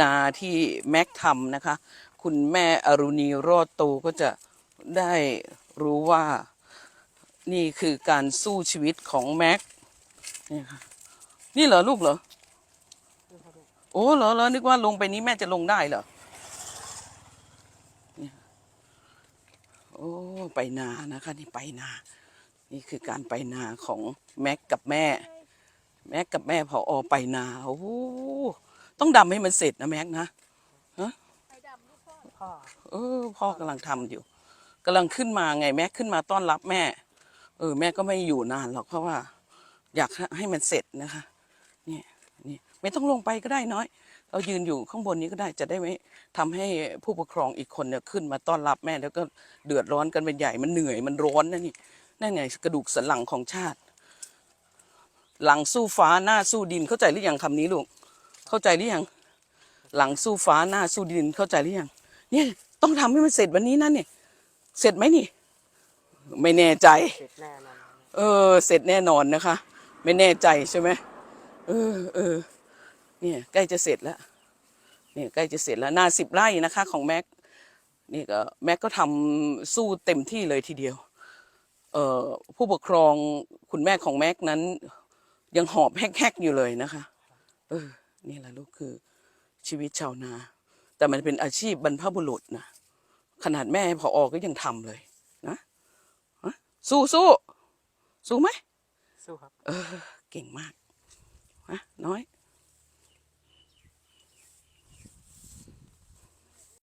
นาที่แม็กทำนะคะ คุณแม่อรุณีรอดโตก็จะได้รู้ว่านี่คือการสู้ชีวิตของแม็กนี่ค่ะนี่เหรอลูกเหรอ โอ้เหรอเหรอนึกว่าลงไปนี้แม่จะลงได้เหรอโอ้ไปนานะคะ นี่ไปนา นี่คือการไปนาของแม็กกับแม่ แม็กกับแม่พออไปนาโอ้ ต้องดำให้มันเสร็จนะแม็กนะพ่อเออพ่อกำลังทำอยู่กำลังขึ้นมาไงแม็กขึ้นมาต้อนรับแม่ เออ แม่ก็ไม่อยู่นานหรอกเพราะว่า อยากให้มันเสร็จนะคะนี่นี่ไม่ต้องลงไปก็ได้น้อย เรายืนอยู่ข้างบนนี้ก็ได้จะได้ไม่ทำให้ผู้ปกครองอีกคนเนี่ยขึ้นมาต้อนรับแม่ แล้วก็เดือดร้อนกันเป็นใหญ่มันเหนื่อยมันร้อนนะนี่นั่นไงกระดูกสันหลังของชาติ หลังสู้ฟ้าหน้าสู้ดินเข้าใจหรือยังคำนี้ลูก เข้าใจหรือยัง หลังสู้ฟ้าหน้าสู้ดินเข้าใจหรือยัง เนี่ยต้องทำให้มันเสร็จวันนี้นะเนี่ย เสร็จไหมนี่ ไม่แน่ใจเสร็จแน่นอนเออ เสร็จแน่นอนนะคะ ไม่แน่ใจใช่ไหมเออเออเนี่ยใกล้จะเสร็จแล้ว เนี่ยใกล้จะเสร็จแล้วนาสิบไร่นะคะ ของแม็ก นี่ก็แม็กก็ทำสู้เต็มที่เลยทีเดียว เอ่อผู้ปกครองคุณแม่ของแม็กนั้น ยังหอบแฮกๆอยู่เลยนะคะ เออ นี่แหละลูกคือชีวิตชาวนา แต่มันเป็นอาชีพบรรพบุรุษนะขนาดแม่พออก็ยังทำเลยนะฮะสู้สู้สู้ไหมสู้ครับ เออ เก่งมากฮะน้อย